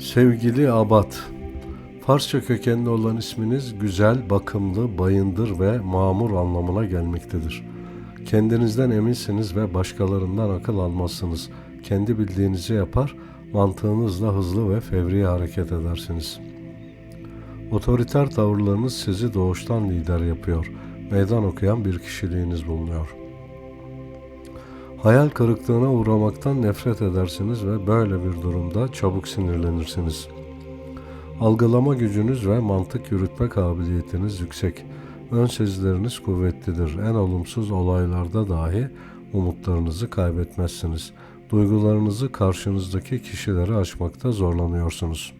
Sevgili Abat, Farsça kökenli olan isminiz güzel, bakımlı, bayındır ve mamur anlamına gelmektedir. Kendinizden eminsiniz ve başkalarından akıl almazsınız. Kendi bildiğinizi yapar, mantığınızla hızlı ve fevri hareket edersiniz. Otoriter tavırlarınız sizi doğuştan lider yapıyor. Meydan okuyan bir kişiliğiniz bulunuyor. Hayal kırıklığına uğramaktan nefret edersiniz ve böyle bir durumda çabuk sinirlenirsiniz. Algılama gücünüz ve mantık yürütme kabiliyetiniz yüksek. Ön sezileriniz kuvvetlidir. En olumsuz olaylarda dahi umutlarınızı kaybetmezsiniz. Duygularınızı karşınızdaki kişilere açmakta zorlanıyorsunuz.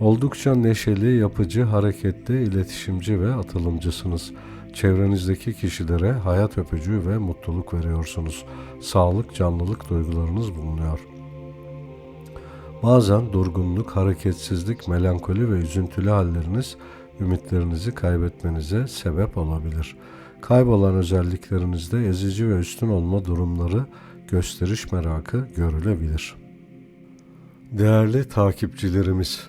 Oldukça neşeli, yapıcı, hareketli, iletişimci ve atılımcısınız. Çevrenizdeki kişilere hayat öpücüğü ve mutluluk veriyorsunuz. Sağlık, canlılık duygularınız bulunuyor. Bazen durgunluk, hareketsizlik, melankoli ve üzüntülü halleriniz ümitlerinizi kaybetmenize sebep olabilir. Kaybolan özelliklerinizde ezici ve üstün olma durumları, gösteriş merakı görülebilir. Değerli takipçilerimiz,